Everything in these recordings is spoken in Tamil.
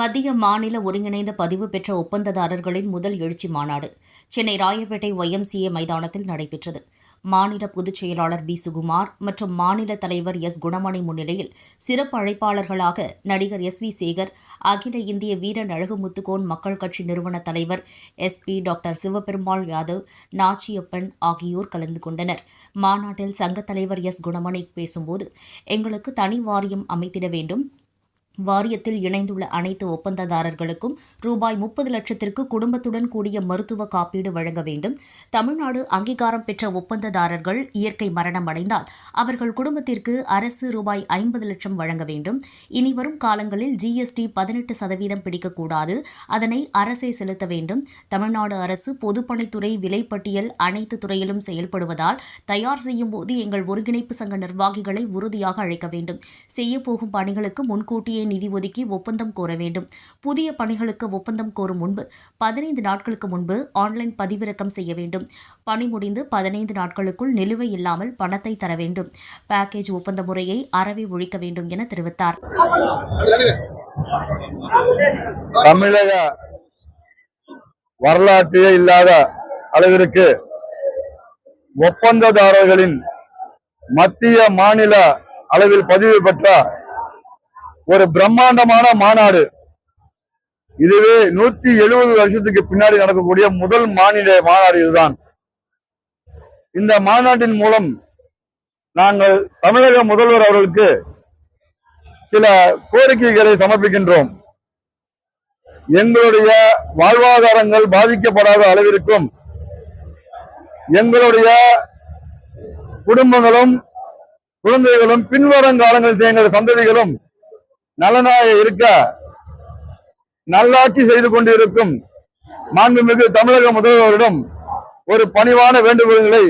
மத்திய மாநில ஒருங்கிணைந்த பதிவு பெற்ற ஒப்பந்ததாரர்களின் முதல் எழுச்சி மாநாடு சென்னை ராயப்பேட்டை ஒய்எம்சிஏ மைதானத்தில் நடைபெற்றது. மாநில பொதுச் செயலாளர் பி. சுகுமார் மற்றும் மாநில தலைவர் எஸ். குணமணி முன்னிலையில் சிறப்பு அழைப்பாளர்களாக நடிகர் எஸ். வி. சேகர் அகில இந்திய வீரன் அழகுமுத்துக்கோன் மக்கள் கட்சி நிறுவன தலைவர் S. P. Doctor Sivaperumal Yadav Nachiyappan ஆகியோர் கலந்து கொண்டனர். மாநாட்டில் சங்கத் தலைவர் எஸ். குணமணி பேசும்போது எங்களுக்கு தனி வாரியம் அமைத்திட வேண்டும். வாரியத்தில் இணைந்துள்ள அனைத்து ஒப்பந்ததாரர்களுக்கும் ரூபாய் முப்பது லட்சத்திற்கு குடும்பத்துடன் கூடிய மருத்துவ காப்பீடு வழங்க வேண்டும். தமிழ்நாடு அங்கீகாரம் பெற்ற ஒப்பந்ததாரர்கள் இயற்கை மரணம் அடைந்தால் அவர்கள் குடும்பத்திற்கு அரசு ரூபாய் ஐம்பது லட்சம் வழங்க வேண்டும். இனி வரும் காலங்களில் ஜிஎஸ்டி பதினெட்டு சதவீதம் பிடிக்கக்கூடாது. அதனை அரசே செலுத்த வேண்டும். தமிழ்நாடு அரசு பொதுப்பணித்துறை விலைப்பட்டியல் அனைத்து துறையிலும் செயல்படுவதால் தயார் செய்யும் போது எங்கள் ஒருங்கிணைப்பு சங்க நிர்வாகிகளை உறுதியாக அழைக்க வேண்டும். செய்யப்போகும் பணிகளுக்கு முன்கூட்டியே நிதி ஒதுக்கி ஒப்பந்தம் கோர வேண்டும். புதிய பணிகளுக்கு ஒப்பந்தம் கோரும் முன்பு பதினைந்து நாட்களுக்கு முன்பு ஆன்லைன் பதிவிறக்கம் செய்ய வேண்டும். பணி முடிந்து பதினைந்து நாட்களுக்குள் நிலுவை இல்லாமல் பணத்தை தர வேண்டும். பேக்கேஜ் ஒப்பந்த முறையை அறவே ஒழிக்க வேண்டும் என தெரிவித்தார். தமிழக வரலாற்றிலே இல்லாத அளவிற்கு ஒப்பந்ததாரர்களின் மத்திய மாநில அளவில் பதிவு பெற்ற ஒரு பிரம்மாண்டமான மாநாடு. இதுவே நூத்தி எழுபது வருஷத்துக்கு பின்னாடி நடக்கக்கூடிய முதல் மாநில மாநாடு இதுதான். இந்த மாநாட்டின் மூலம் நாங்கள் தமிழக முதல்வர் அவர்களுக்கு சில கோரிக்கைகளை சமர்ப்பிக்கின்றோம். எங்களுடைய வாழ்வாதாரங்கள் பாதிக்கப்படாத அளவிற்கும் எங்களுடைய குடும்பங்களும் குழந்தைகளும் பின்வரும் காலங்களில் எங்கள் சந்ததிகளும் நலனாக இருக்க நல்லாட்சி செய்து கொண்டிருக்கும் மாண்புமிகு தமிழக முதல்வரிடம் ஒரு பணிவான வேண்டுகோள்களை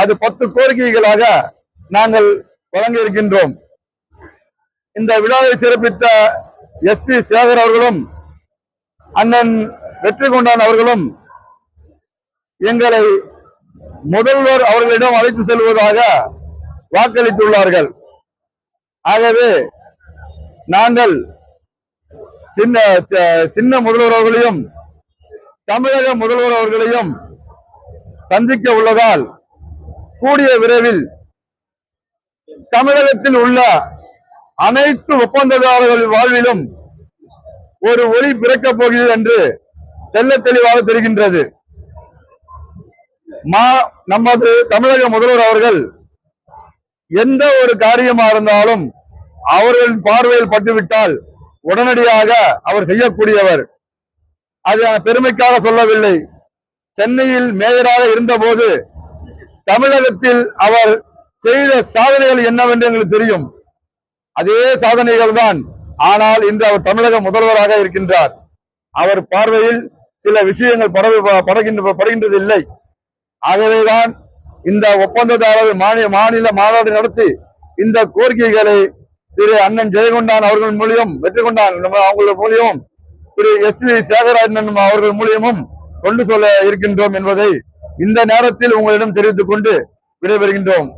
அது பத்து கோரிக்கைகளாக நாங்கள் வழங்க இருக்கின்றோம். இந்த விழாவை சிறப்பித்த எஸ் பி சேகர் அவர்களும் அண்ணன் வெற்றி கொண்டான் அவர்களும் எங்களை முதல்வர் அவர்களிடம் அழைத்து செல்வதாக வாக்களித்துள்ளார்கள். ஆகவே நாங்கள் சின்ன சின்ன முதல்வர் அவர்களையும் தமிழக முதல்வர் அவர்களையும் சந்திக்க உள்ளதால் கூடிய விரைவில் தமிழகத்தில் உள்ள அனைத்து ஒப்பந்ததாரர்கள் வாழ்விலும் ஒரு ஒளி பிறக்கப் போகிறது என்று தெள்ள தெளிவாக தெரிகின்றது. மா நமது தமிழக முதல்வர் அவர்கள் எந்த ஒரு காரியமா இருந்தாலும் அவர்களின் பார்வையில் பட்டுவிட்டால் உடனடியாக அவர் செய்யக்கூடியவர். அது பெருமைக்காக சொல்லவில்லை. சென்னையில் மேயராக இருந்தபோது தமிழகத்தில் அவர் செய்த சாதனைகள் என்னவென்று எங்களுக்கு தெரியும். அதே சாதனைகள் தான் ஆனால் இன்று அவர் தமிழக முதல்வராக இருக்கின்றார். அவர் பார்வையில் சில விஷயங்கள் படவு படுகின்றது இல்லை ஆகவேதான் இந்த ஒப்பந்ததாரர் மாநில மாநில மாநாடு நடத்தி இந்த கோரிக்கைகளை திரு அண்ணன் ஜெயகொண்டான் அவர்கள் மூலியம் வெற்றி கொண்டான் நம்ம அவங்கள் மூலியமும் திரு எஸ் வி சேகராஜன் அவர்கள் மூலியமும் கொண்டு சொல்ல இருக்கின்றோம் என்பதை இந்த நேரத்தில் உங்களிடம் தெரிவித்துக் கொண்டு விடைபெறுகின்றோம்.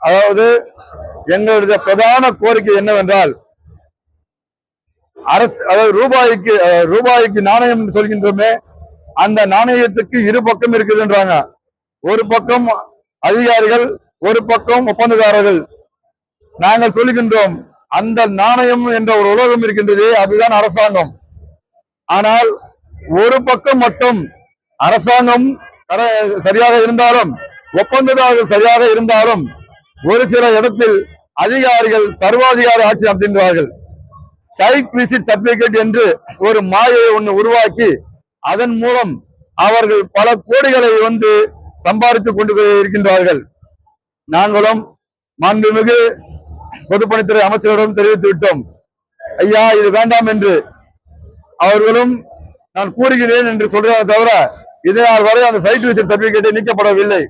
அதாவது எங்களுடைய பிரதான கோரிக்கை என்னவென்றால் அரசு அதாவது ரூபாய்க்கு ரூபாய்க்கு நாணயம் சொல்கின்றோமே அந்த நாணயத்துக்கு இரு பக்கம் இருக்குதுன்றாங்க. ஒரு பக்கம் அதிகாரிகள் ஒரு பக்கம் ஒப்பந்ததாரர்கள். நாங்கள் சொல்லுகின்றோம் அந்த நாணயம் என்ற ஒரு உலகம் இருக்கின்றதே அதுதான் அரசாங்கம். ஆனால் ஒரு பக்கம் மட்டும் அரசாங்கம் சரியாக இருந்தாலும் ஒப்பந்ததாரர்கள் சரியாக இருந்தாலும் ஒரு சில இடத்தில் அதிகாரிகள் சர்வாதிகார ஆட்சி நடத்துகின்றார்கள். சைட் விசிட் சர்டிபிகேட் என்று ஒரு மாயை ஒன்று உருவாக்கி அதன் மூலம் அவர்கள் பல கோடிகளை வந்து சம்பாதித்துக் கொண்டு இருக்கின்றார்கள் நாங்களும் மாண்புமிகு பொதுப்பணித்துறை அமைச்சரிடம் தெரிவித்து விட்டோம். ஐயா இது வேண்டாம் என்று அவர்களும் நான் கூறுகிறேன் என்று சொல்றாங்க தவிர இதனால் வரை அந்த சைட் விசிட் சர்டிபிகேட்டை நீக்கப்படவில்லை.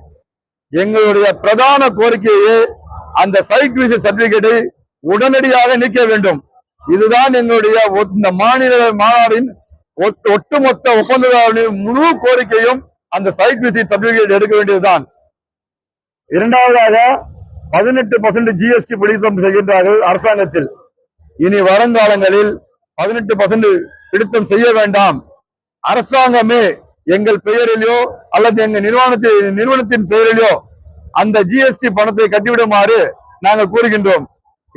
எங்களுடைய பிரதான கோரிக்கையே அந்த சைட் விசிட் சர்டிபிகேட்டை உடனடியாக நீக்க வேண்டும். இதுதான் எங்களுடைய இந்த மாநில மாநாடின் ஒட்டு- ஒட்டுமொத்த ஒப்பந்ததாரர்களின் முழு கோரிக்கையும் அந்த சைட் விசிட் சர்டிபிகேட் எடுக்க வேண்டியதுதான். இரண்டாவதாக பதினெட்டு பர்சன்ட் ஜிஎஸ்டி பிடித்தம் செய்கின்றார்கள் அரசாங்கத்தில். இனி வருங்காலங்களில் பதினெட்டு பர்சன்ட் பிடித்தம் செய்ய வேண்டாம். அரசாங்கமே எங்கள் பெயரிலோ அல்லது எங்க நிறுவனத்தின் நிறுவனத்தின் பெயரிலோ அந்த ஜிஎஸ்டி பணத்தை கட்டிவிடுமாறு நாங்கள் கூறுகின்றோம்.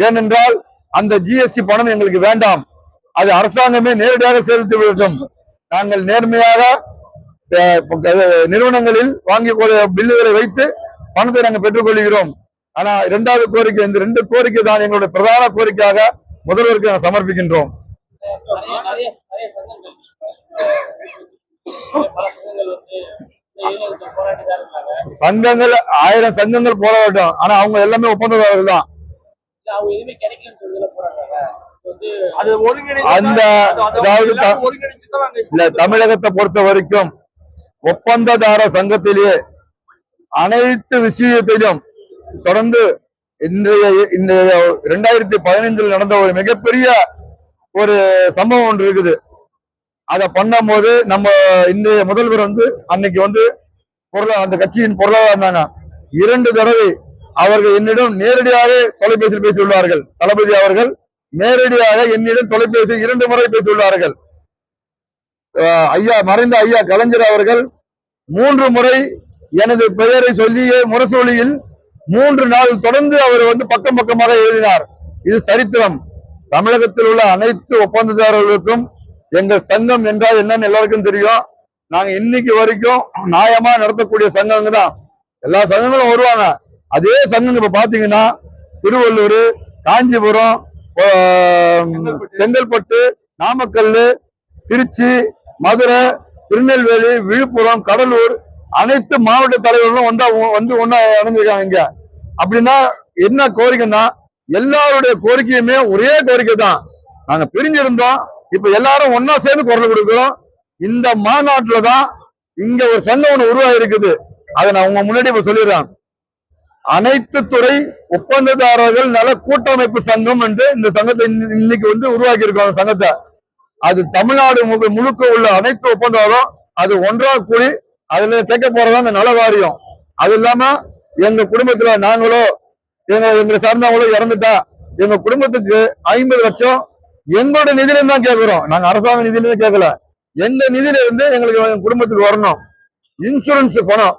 ஏனென்றால் அந்த ஜிஎஸ்டி பணம் எங்களுக்கு வேண்டாம். அது அரசாங்கமே நேரடியாக செலுத்தி விடட்டும். நாங்கள் நேர்மையாக நிறுவனங்களில் வாங்கி பில்லுகளை வைத்து பணத்தை நாங்கள் பெற்றுக்கொள்கிறோம் ஆனா இரண்டாவது கோரிக்கை இந்த ரெண்டு கோரிக்கை தான் எங்களுடைய பிரதான கோரிக்கையாக முதல்வருக்கு நாங்கள் சமர்ப்பிக்கின்றோம். சங்கங்கள் ஆயிரம் சங்கங்கள் போராட்டம் ஆனா அவங்க எல்லாமே ஒப்பந்ததாரர்கள் தான். அந்த அதாவது இல்ல தமிழகத்தை பொறுத்த வரைக்கும் ஒப்பந்ததார சங்கத்திலேயே அனைத்து விஷயத்திலும் தொடர்ந்து இன்றைய இன்றைய இரண்டாயிரத்தி பதினைந்தில் நடந்த ஒரு மிகப்பெரிய ஒரு சம்பவம் ஒன்று இருக்குது. அதை பண்ணும்போது நம்ம இன்றைய முதல்வர் வந்து அன்னைக்கு வந்து பொருளா அந்த கட்சியின் பொருளாதார இருந்தாங்க இரண்டு தடவை அவர்கள் என்னிடம் நேரடியாக தொலைபேசியில் பேசியுள்ளார்கள். தளபதி அவர்கள் நேரடியாக என்னிடம் தொலைபேசி இரண்டு முறை பேசியுள்ளார்கள். ஐயா மறைந்த ஐயா கலைஞர் அவர்கள் மூன்று முறை எனது பெயரை சொல்லியே முரசொலியில் மூன்று நாள் தொடர்ந்து அவர் வந்து பக்கம் பக்கமாக எழுதினார். இது சரித்திரம். தமிழகத்தில் உள்ள அனைத்து ஒப்பந்ததாரர்களுக்கும் எங்கள் சங்கம் என்றால் என்னன்னு எல்லாருக்கும் தெரியும். நாங்க இன்னைக்கு வரைக்கும் நியாயமா நடத்தக்கூடிய சங்கங்க தான். எல்லா சங்கங்களும் வருவாங்க. அதே சங்கம் இப்ப பாத்தீங்கன்னா திருவள்ளூர் காஞ்சிபுரம் செங்கல்பட்டு நாமக்கல் திருச்சி மதுரை திருநெல்வேலி விழுப்புரம் கடலூர் அனைத்து மாவட்ட தலைவர்களும் வந்தா வந்து ஒன்னா இணைஞ்சிருக்காங்க இங்க. அப்படின்னா என்ன கோரிக்கைன்னா எல்லாருடைய கோரிக்கையுமே ஒரே கோரிக்கை தான். நாங்க பிரிஞ்சிருந்தோம். இப்ப எல்லாரும் ஒன்னா சேர்ந்து குரல் கொடுக்கிறோம். இந்த மாநாட்டில் தான் இங்க ஒரு சங்கம் ஒண்ணு உருவாகி இருக்குது அதை நான் உங்க முன்னாடி இப்ப சொல்லிடுறேன். அனைத்து துறை ஒப்பந்ததாரர்கள் நல கூட்டமைப்பு சங்கம் என்று இந்த சங்கத்தை இன்னைக்கு வந்து உருவாக்கி இருக்கோம் சங்கத்தை. அது தமிழ்நாடு முழு- முழுக்க உள்ள அனைத்து ஒப்பந்தம் அது ஒன்றா கூடி அதுல கேட்க போறதா அந்த நல வாரியம். அது இல்லாம எங்க குடும்பத்துல நாங்களோ எங்க எங்க சார்ந்தவங்களோ இறந்துட்டா எங்க குடும்பத்துக்கு ஐம்பது லட்சம் எங்களோட நிதியில தான் கேட்கிறோம். நாங்க அரசாங்க நிதியில கேட்கல. எங்க நிதியில இருந்து எங்களுக்கு எங்க குடும்பத்துக்கு வரணும். இன்சூரன்ஸ் பணம்.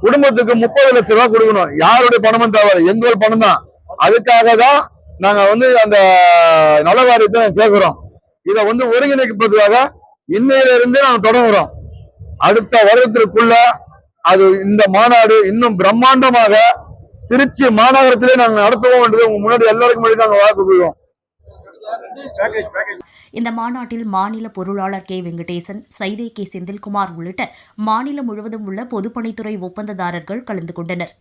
குடும்பத்துக்கு முப்பது லட்சம் ரூபாய் கொடுக்கணும். யாருடைய பணமும் தேவை எங்கள் பணம் தான் அதுக்காக தான் நாங்க வந்து அந்த நல வாரியத்தை கேட்கிறோம். இதை வந்து ஒருங்கிணைப்பதாக இன்னையில இருந்தே நாம் தொடங்குறோம். அடுத்த வருடத்திற்குள்ள அது இந்த மாநாடு இன்னும் பிரம்மாண்டமாக திருச்சி மாநகரத்திலே நாங்கள் நடத்துவோம் என்று உங்க முன்னாடி எல்லாருக்கும் முன்னாடி நாங்கள் வாக்கு கொள்வோம் இந்த மாநாட்டில் மாநில பொருளாளர் கே. வெங்கடேசன் சைதை கே. செந்தில்குமார் உள்ளிட்ட மாநிலம் முழுவதும் உள்ள பொதுப்பணித்துறை ஒப்பந்ததாரர்கள் கலந்து கொண்டனர்.